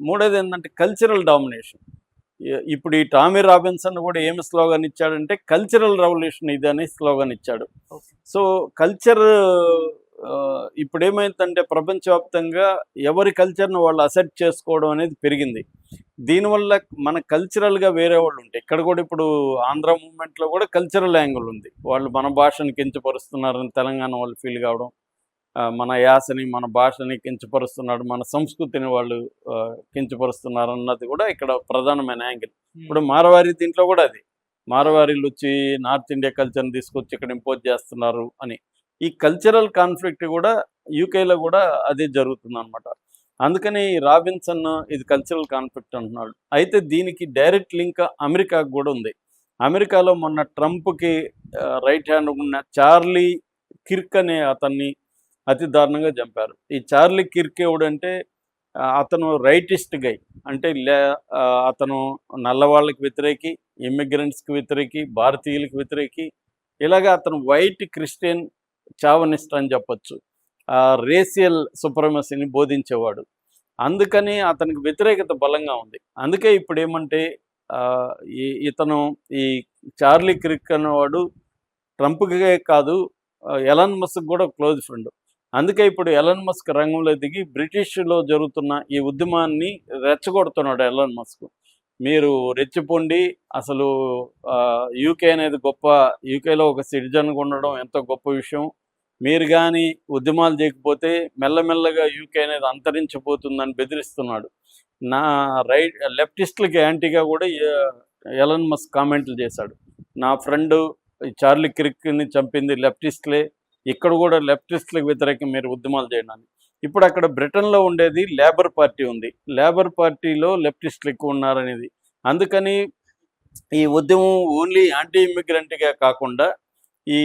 మూడోది ఏంటంటే cultural domination ఇప్పుడు ఈ టామీ రాబిన్సన్ కూడా ఏమి స్లోగన్ ఇచ్చాడంటే కల్చరల్ రెవల్యూషన్ ఇది అని స్లోగన్ ఇచ్చాడు. సో కల్చర్ ఇప్పుడు ఏమైందంటే ప్రపంచవ్యాప్తంగా ఎవరి కల్చర్ను వాళ్ళు అసెప్ట్ చేసుకోవడం అనేది పెరిగింది. దీనివల్ల మన కల్చరల్గా వేరే వాళ్ళు ఉంటాయి ఇక్కడ కూడా ఇప్పుడు ఆంధ్ర మూమెంట్లో కూడా కల్చరల్ యాంగిల్ ఉంది. వాళ్ళు మన భాషను కించపరుస్తున్నారని తెలంగాణ వాళ్ళు ఫీల్ కావడం. మన యాసని మన భాషని కించపరుస్తున్నాడు మన సంస్కృతిని వాళ్ళు కించపరుస్తున్నారు అన్నది కూడా ఇక్కడ ప్రధానమైన యాంగిల్. ఇప్పుడు మారవారి దీంట్లో కూడా అది. మారవారీలు వచ్చి నార్త్ ఇండియా కల్చర్ని తీసుకొచ్చి ఇక్కడ ఇంపోజ్ చేస్తున్నారు అని. ఈ కల్చరల్ కాన్ఫ్లిక్ట్ కూడా యూకేలో కూడా అదే జరుగుతుంది అనమాట అందుకని రాబిన్సన్ ఇది కల్చరల్ కాన్ఫ్లిక్ట్ అంటున్నాడు. అయితే దీనికి డైరెక్ట్ లింక్ అమెరికాకు కూడా ఉంది. అమెరికాలో మొన్న ట్రంప్కి రైట్ హ్యాండ్ ఉన్న చార్లీ కిర్క్ అనే అతన్ని అతి దారుణంగా చంపారు. ఈ చార్లీ కిర్కేవుడ్ అంటే అతను రైటిస్ట్ గై అంటే లే అతను నల్లవాళ్ళకి వ్యతిరేకి ఇమ్మిగ్రెంట్స్కి వ్యతిరేకి భారతీయులకి వ్యతిరేకి ఇలాగ అతను వైట్ క్రిస్టియన్ చావనిస్ట్ అని చెప్పొచ్చు. రేసియల్ సుప్రమసీని బోధించేవాడు. అందుకని అతనికి వ్యతిరేకత బలంగా ఉంది. అందుకే ఇప్పుడు ఏమంటే ఈ ఇతను ఈ చార్లీ క్రిక్ అనేవాడు ట్రంప్కే కాదు ఎలాన్ మస్క్ కూడా క్లోజ్ ఫ్రెండ్. అందుకే ఇప్పుడు ఎలన్ మస్క్ రంగంలో దిగి బ్రిటిష్లో జరుగుతున్న ఈ ఉద్యమాన్ని రెచ్చగొడుతున్నాడు ఎలన్ మస్క్ మీరు రెచ్చిపోండి అసలు యూకే అనేది గొప్ప యూకేలో ఒక సిటిజన్గా ఉండడం ఎంతో గొప్ప విషయం. మీరు కానీ ఉద్యమాలు చేయకపోతే మెల్లమెల్లగా యూకే అనేది అంతరించిపోతుందని బెదిరిస్తున్నాడు. నా రైట్ లెఫ్టిస్టులకి యాంటీగా కూడా ఎలన్ మస్క్ కామెంట్లు చేశాడు. నా ఫ్రెండ్ చార్లీ క్రిక్ని చంపింది లెఫ్టిస్ట్లే. ఇక్కడ కూడా లెఫ్టిస్టులకు వ్యతిరేకం మీరు ఉద్యమాలు చేయండి ఇప్పుడు అక్కడ బ్రిటన్లో ఉండేది లేబర్ పార్టీ ఉంది. లేబర్ పార్టీలో లెఫ్టిస్టులు ఎక్కువ ఉన్నారనేది. అందుకని ఈ ఉద్యమం ఓన్లీ యాంటీ ఇమ్మిగ్రెంట్గా కాకుండా ఈ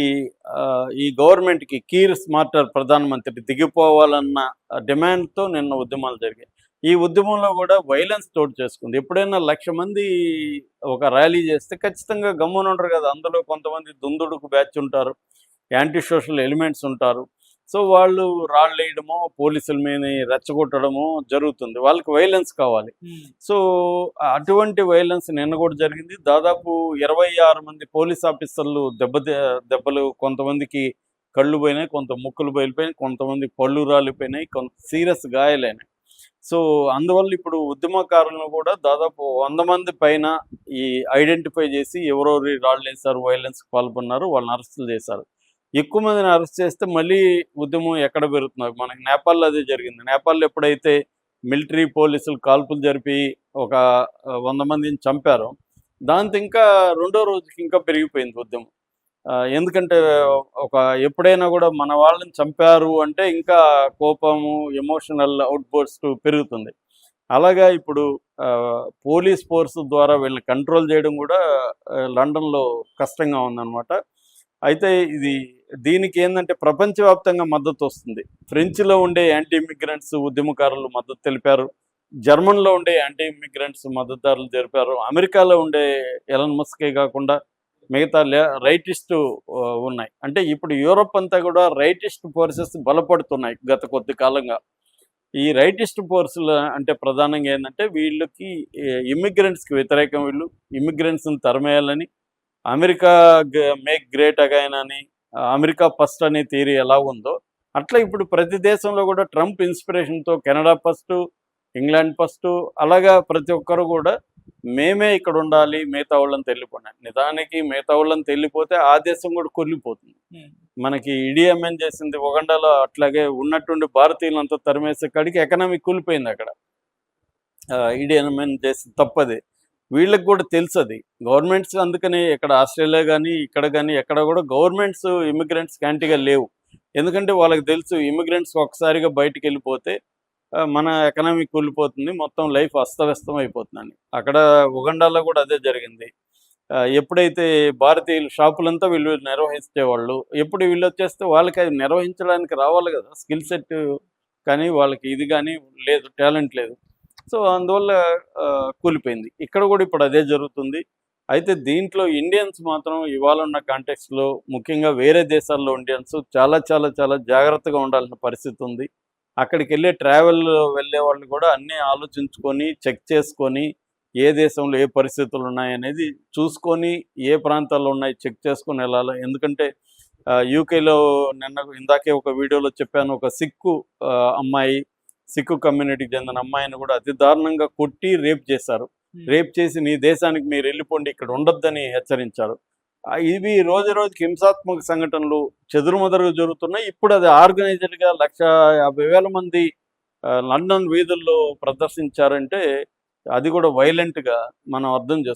ఈ గవర్నమెంట్కి కీర్ స్మార్టర్ ప్రధానమంత్రి దిగిపోవాలన్న డిమాండ్తో నిన్న ఉద్యమాలు జరిగాయి. ఈ ఉద్యమంలో కూడా వైలెన్స్ తోడు చేసుకుంది. ఎప్పుడైనా లక్ష మంది ఒక ర్యాలీ చేస్తే ఖచ్చితంగా గమ్మున కదా. అందులో కొంతమంది దుందుడుకు బ్యాచ్ ఉంటారు. యాంటీ సోషల్ ఎలిమెంట్స్ ఉంటారు. సో వాళ్ళు రాళ్ళు వేయడమో పోలీసుల మీద రెచ్చగొట్టడమో జరుగుతుంది. వాళ్ళకి వైలెన్స్ కావాలి. సో అటువంటి వైలెన్స్ నిన్న కూడా జరిగింది. దాదాపు ఇరవై ఆరు మంది పోలీస్ ఆఫీసర్లు దెబ్బ దెబ్బలు కొంతమందికి కళ్ళు పోయినాయి కొంత ముక్కులు బయలిపోయినాయి కొంతమంది పళ్ళు రాలిపోయినాయి కొంత సీరియస్ గాయాలైనాయి. సో అందువల్ల ఇప్పుడు ఉద్యమకారులను కూడా దాదాపు వంద మంది పైన ఈ ఐడెంటిఫై చేసి ఎవరెవరి రాళ్ళు వేశారు వైలెన్స్ పాల్గొన్నారు వాళ్ళని అరెస్టులు చేశారు. ఎక్కువ మందిని అరెస్ట్ చేస్తే మళ్ళీ ఉద్యమం ఎక్కడ పెరుగుతున్నారు మనకి నేపాల్లో అదే జరిగింది. నేపాల్లో ఎప్పుడైతే మిలిటరీ పోలీసులు కాల్పులు జరిపి ఒక వంద మందిని చంపారో దాంతో ఇంకా రెండో రోజుకి ఇంకా పెరిగిపోయింది ఉద్యమం. ఆ, ఎందుకంటే ఒక ఎప్పుడైనా కూడా మన వాళ్ళని చంపారు అంటే ఇంకా కోపము ఎమోషనల్ అవుట్బోర్స్ట్ పెరుగుతుంది. అలాగా ఇప్పుడు ఆ, పోలీస్ ఫోర్స్ ద్వారా వీళ్ళని కంట్రోల్ చేయడం కూడా లండన్లో కష్టంగా ఉందన్నమాట. అయితే ఇది దీనికి ఏంటంటే ప్రపంచవ్యాప్తంగా మద్దతు వస్తుంది ఫ్రెంచ్లో ఉండే యాంటీ ఇమిగ్రెంట్స్ ఉద్యమకారులు మద్దతు తెలిపారు. జర్మన్లో ఉండే యాంటీ ఇమిగ్రెంట్స్ మద్దతుదారులు తెలిపారు. అమెరికాలో ఉండే ఎలన్ మస్కే కాకుండా మిగతా రైటిస్ట్ ఉన్నాయి. అంటే ఇప్పుడు యూరోప్ అంతా కూడా రైటిస్ట్ ఫోర్సెస్ బలపడుతున్నాయి గత కొద్ది కాలంగా. ఈ రైటిస్ట్ ఫోర్సులు అంటే ప్రధానంగా ఏంటంటే వీళ్ళకి ఇమ్మిగ్రెంట్స్కి వ్యతిరేకం వీళ్ళు. ఇమ్మిగ్రెంట్స్ని తరమేయాలని అమెరికా మేక్ గ్రేట్ అగైన్ అని అమెరికా ఫస్ట్ అనే థియరీ ఎలా ఉందో అట్లా ఇప్పుడు ప్రతి దేశంలో కూడా ట్రంప్ ఇన్స్పిరేషన్తో కెనడా ఫస్ట్ ఇంగ్లాండ్ ఫస్ట్ అలాగా ప్రతి ఒక్కరు కూడా మేమే ఇక్కడ ఉండాలి మిగతా వాళ్ళని తెలియకుండా నిజానికి మిగతా వాళ్ళని తెలియపోతే ఆ దేశం కూడా కొల్లిపోతుంది మనకి ఇడిఎంఎన్ చేసింది? ఒగండాలో అట్లాగే ఉన్నట్టుండి భారతీయులంతా తరిమేసే కాడికి ఎకనామిక్ కూలిపోయింది అక్కడ. ఇడిఎంఎన్ చేసి తప్పది. వీళ్ళకి కూడా తెలుసు అది. గవర్నమెంట్స్ అందుకని ఇక్కడ ఆస్ట్రేలియా కానీ ఇక్కడ కానీ ఎక్కడ కూడా గవర్నమెంట్స్ ఇమిగ్రెంట్స్ క్యాంటీగా లేవు. ఎందుకంటే వాళ్ళకి తెలుసు ఇమిగ్రెంట్స్ ఒకసారిగా బయటికి వెళ్ళిపోతే మన ఎకనామిక్ కూలిపోతుంది మొత్తం లైఫ్ అస్తవ్యస్తం అయిపోతుందని అక్కడ ఉగండాలో కూడా అదే జరిగింది. ఆ, ఎప్పుడైతే భారతీయులు షాపులంతా వీళ్ళు నిర్వహించేవాళ్ళు ఎప్పుడు వీళ్ళు వచ్చేస్తే వాళ్ళకి అది నిర్వహించడానికి రావాలి కదా స్కిల్ సెట్ కానీ వాళ్ళకి ఇది కానీ లేదు టాలెంట్ లేదు. సో అందువల్ల కూలిపోయింది. ఇక్కడ కూడా ఇప్పుడు అదే జరుగుతుంది. అయితే దీంట్లో ఇండియన్స్ మాత్రం ఇవాళ ఉన్న కాంటెక్స్లో ముఖ్యంగా వేరే దేశాల్లో ఇండియన్స్ చాలా చాలా చాలా జాగ్రత్తగా ఉండాల్సిన పరిస్థితి ఉంది. అక్కడికి వెళ్ళే ట్రావెల్ వెళ్ళే వాళ్ళు కూడా అన్నీ ఆలోచించుకొని చెక్ చేసుకొని ఏ దేశంలో ఏ పరిస్థితులు ఉన్నాయనేది చూసుకొని ఏ ప్రాంతాల్లో ఉన్నాయి చెక్ చేసుకొని వెళ్ళాలి. ఎందుకంటే యూకేలో నిన్న ఇందాకే ఒక వీడియోలో చెప్పాను ఒక సిక్కు అమ్మాయి సిక్కు కమ్యూనిటీకి చెందిన అమ్మాయిని కూడా అతి దారుణంగా కొట్టి రేప్ చేశారు. రేప్ చేసి నీ దేశానికి మీరు వెళ్ళిపోండి ఇక్కడ ఉండొద్దని హెచ్చరించారు. ఇవి రోజు రోజుకి హింసాత్మక సంఘటనలు చెదురుమదురుగా జరుగుతున్నాయి. ఇప్పుడు అది ఆర్గనైజర్గా లక్ష యాభై వేల మంది లండన్ వీధుల్లో ప్రదర్శించారంటే అది కూడా వైలెంట్గా మనం అర్థం చేసుకోవాలి